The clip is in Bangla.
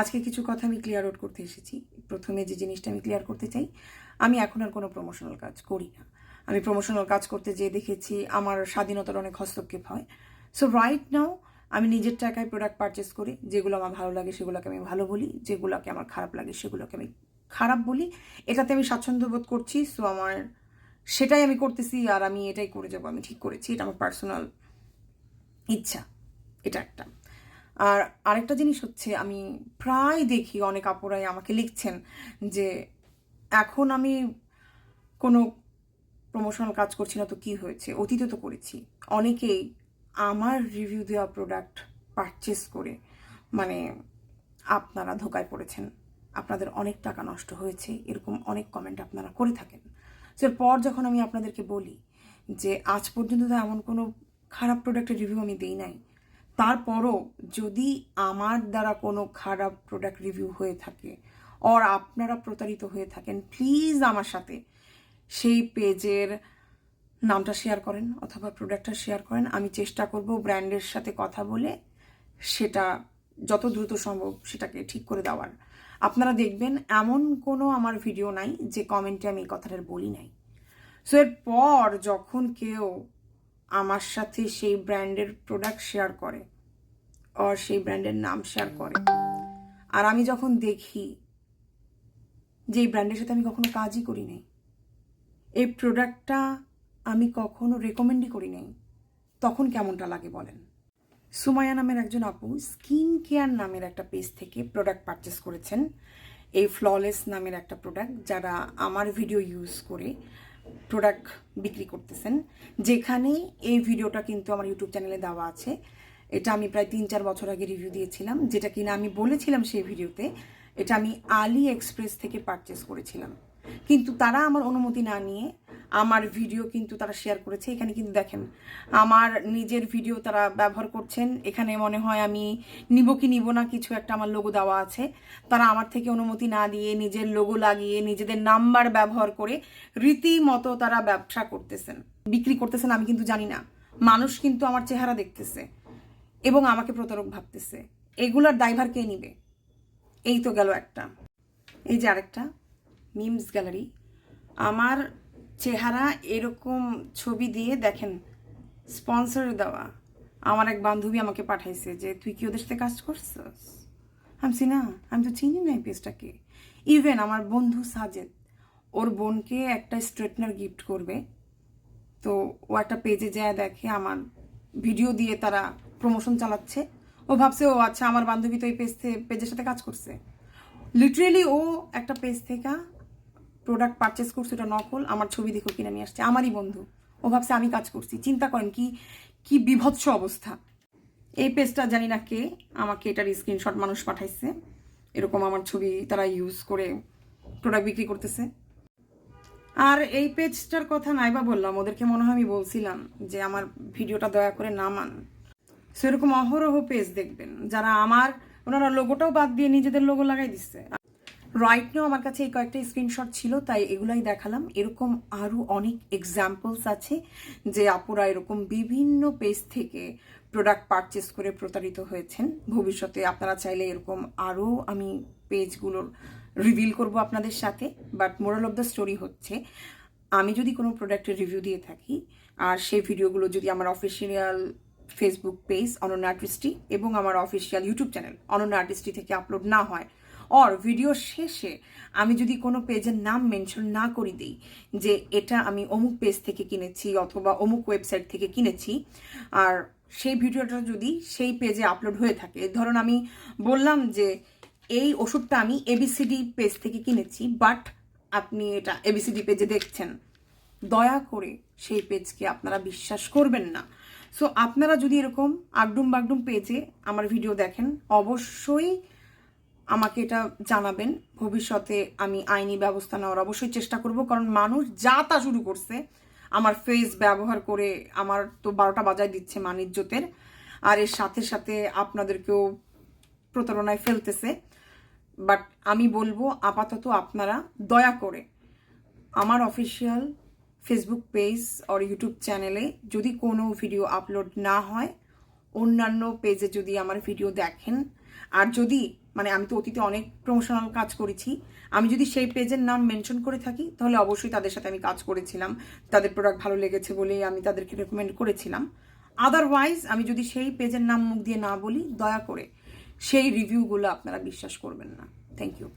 আজকে কিছু কথা আমি ক্লিয়ার আউট করতে এসেছি। প্রথমে যে জিনিসটা আমি ক্লিয়ার করতে চাই, আমি এখন আর কোনো প্রমোশনাল কাজ করি না। আমি প্রমোশনাল কাজ করতে যেয়ে দেখেছি আমার স্বাধীনতার অনেক হস্তক্ষেপ হয়। সো রাইট নাও আমি নিজের টাকায় প্রোডাক্ট পারচেস করি, যেগুলো আমার ভালো লাগে সেগুলোকে আমি ভালো বলি, যেগুলোকে আমার খারাপ লাগে সেগুলোকে আমি খারাপ বলি। এটাতে আমি স্বাচ্ছন্দ্য বোধ করছি সো আমার সেটাই আমি করতেছি আর আমি এটাই করে যাব, আমি ঠিক করেছি। এটা আমার পার্সোনাল ইচ্ছা, এটা একটা। আর আরেকটা জিনিস হচ্ছে, আমি প্রায় দেখি অনেক আপুরাই আমাকে লিখছেন যে, এখন আমি কোনো প্রমোশনাল কাজ করছি না, তো কি হয়েছে? অতীতে তো করেছি। অনেকেই আমার রিভিউ দেওয়া প্রোডাক্ট পারচেস করে মানে আপনারা ধোকায় পড়েছেন, আপনাদের অনেক টাকা নষ্ট হয়েছে, এরকম অনেক কমেন্ট আপনারা করে থাকেন। তো এরপর যখন আমি আপনাদেরকে বলি যে, আজ পর্যন্ত তো এমন কোনো খারাপ প্রোডাক্টের রিভিউ আমি দিই নাই তারপরও যদি আমার দ্বারা কোনো খারাপ প্রোডাক্ট রিভিউ হয়ে থাকে অর আপনারা প্রতারিত হয়ে থাকেন প্লিজ আমার সাথে সেই পেজের নামটা শেয়ার করেন অথবা প্রোডাক্টটা শেয়ার করেন। আমি চেষ্টা করব ব্র্যান্ডের সাথে কথা বলে সেটা যত দ্রুত সম্ভব সেটাকে ঠিক করে দেওয়ার। আপনারা দেখবেন এমন কোনো আমার ভিডিও নাই যে কমেন্টে আমি এই বলি নাই। সো এরপর যখন কেউ আমার সাথে সেই ব্র্যান্ডের প্রোডাক্ট শেয়ার করে আর সেই ব্র্যান্ডের নাম শেয়ার করে। আর আমি যখন দেখি যে এই ব্র্যান্ডের সাথে আমি কখনো কাজই করি নাই, এই প্রোডাক্টটা আমি কখনো রেকমেন্ডই করি নাই, তখন কেমনটা লাগে বলেন? সুমায়া নামের একজন আপু স্কিন কেয়ার নামের একটা পেজ থেকে প্রোডাক্ট পারচেস করেছেন, এই ফ্ললেস নামের একটা প্রোডাক্ট যারা আমার ভিডিও ইউজ করে প্রোডাক্ট বিক্রি করতেছেন। যেখানে এই ভিডিওটা কিন্তু আমার ইউটিউব চ্যানেলে দেওয়া আছে। এটা আমি প্রায় তিন চার বছর আগে রিভিউ দিয়েছিলাম। যেটা কিনা আমি বলেছিলাম সেই ভিডিওতে এটা আমি আলি এক্সপ্রেস থেকে পারচেস করেছিলাম। কিন্তু তারা আমার অনুমতি না নিয়ে আমার ভিডিও কিন্তু তারা শেয়ার করেছে, এখানে কিন্তু দেখেন, আমার নিজের ভিডিও তারা ব্যবহার করছেন, এখানে মনে হয় আমি নিব কি নিব না কিছু একটা আমার লোগো দেওয়া আছে। তারা আমার থেকে অনুমতি না দিয়ে নিজের লোগো লাগিয়ে নিজেদের নাম্বার ব্যবহার করে রীতিমতো তারা ব্যবসা করতেছেন, বিক্রি করতেছেন, আমি কিন্তু জানি না। মানুষ কিন্তু আমার চেহারা দেখতেছে এবং আমাকে প্রতারক ভাবতেছে। এগুলার দায়ভার কে নিবে? এই তো গেল একটা। এই যে আরেকটা। Memes gallery. আমার চেহারা এরকম ছবি দিয়ে দেখেন স্পন্সর দেওয়া। আমার এক বান্ধবী আমাকে পাঠাইছে যে, তুই কি ওদের সাথে কাজ করছিস? আমি না আমি তো চিনি না এই পেজটাকে ইভেন আমার বন্ধু সাজেদ, ওর বোনকে একটা স্ট্রেটনার গিফট করবে। তো ও একটা পেজে যায় দেখে, আমার ভিডিও দিয়ে তারা প্রমোশন চালাচ্ছে। ও ভাবছে, ও আচ্ছা আমার বান্ধবী তো এই পেজ পেজের সাথে কাজ করছে। লিটারেলি ও একটা পেজ থেকে প্রোডাক্ট পারচেস করছে, ওটা নকল আমার ছবি দেখো কিনে নিয়ে আসছে। আমারই বন্ধু। ও ভাবছে, আমি কাজ করছি। চিন্তা করেন কি কি বিভৎস অবস্থা। এই পেজটা জানি না কে আমাকে এটার স্ক্রিনশট মানুষ পাঠাইছে। এরকম আমার ছবি তারা ইউজ করে প্রোডাক্ট বিক্রি করতেছে। আর এই পেজটার কথা নাইবা বললাম, ওদেরকে মনে হয় আমি বলছিলাম যে আমার ভিডিওটা দয়া করে নামান সেরকম অহরহ পেজ দেখবেন, যারা আমার, ওনারা লোগোটাও বাদ দিয়ে নিজেদের লোগো লাগাই দিচ্ছে। রাইট নাও আমার কাছে এই কয়েকটা স্ক্রিনশট ছিল, তাই এগুলাই দেখালাম। এরকম আরও অনেক এক্সাম্পলস আছে যে আপুরা এরকম বিভিন্ন পেজ থেকে প্রোডাক্ট পারচেস করে প্রতারিত হয়েছেন। ভবিষ্যতে আপনারা চাইলে এরকম আরও আমি পেজগুলোর রিভিল করব আপনাদের সাথে but moral of the story হচ্ছে, আমি যদি কোনো প্রোডাক্টের রিভিউ দিয়ে থাকি, আর সেই ভিডিওগুলো যদি আমার official Facebook page Ananya artistry এবং আমার official YouTube channel Ananya artistry থেকে আপলোড না হয় অর ভিডিও শেষে আমি যদি কোনো পেজের নাম মেনশন না করি দিই, যে এটা আমি অমুক পেজ থেকে কিনেছি অথবা অমুক ওয়েবসাইট থেকে কিনেছি, আর সেই ভিডিওটা যদি সেই পেজে আপলোড হয়ে থাকে, ধরুন আমি বললাম যে এই ওষুধটা আমি এবিসিডি পেজ থেকে কিনেছি বাট আপনি এটা এবিসিডি পেজে দেখছেন, দয়া করে সেই পেজকে আপনারা বিশ্বাস করবেন না। সো আপনারা যদি এরকম আগডুম বাগডুম পেজে আমার ভিডিও দেখেন, অবশ্যই আমাকে এটা জানাবেন। ভবিষ্যতে আমি আইনি ব্যবস্থা নেওয়ার অবশ্যই চেষ্টা করব, কারণ মানুষ যা তা শুরু করছে, আমার ফেস ব্যবহার করে আমার তো বারোটা বাজায় দিচ্ছে মানিজ্যতের আর এর সাথে সাথে আপনাদেরকেও প্রতারণায় ফেলতেছে। বাট আমি বলব, আপাতত আপনারা দয়া করে আমার অফিসিয়াল ফেসবুক পেজ আর ইউটিউব চ্যানেলে যদি কোনো ভিডিও আপলোড না হয়, অন্যান্য পেজে যদি আমার ভিডিও দেখেন, আর যদি মানে আমি তো অতীতে অনেক প্রমোশনাল কাজ করেছি। আমি যদি সেই পেজের নাম মেনশন করে থাকি, তাহলে অবশ্যই তাদের সাথে আমি কাজ করেছিলাম। তাদের প্রোডাক্ট ভালো লেগেছে বলেই আমি তাদেরকে রেকমেন্ড করেছিলাম। আদারওয়াইজ আমি যদি সেই পেজের নাম মুখ দিয়ে না বলি, দয়া করে সেই রিভিউগুলো আপনারা বিশ্বাস করবেন না। Thank you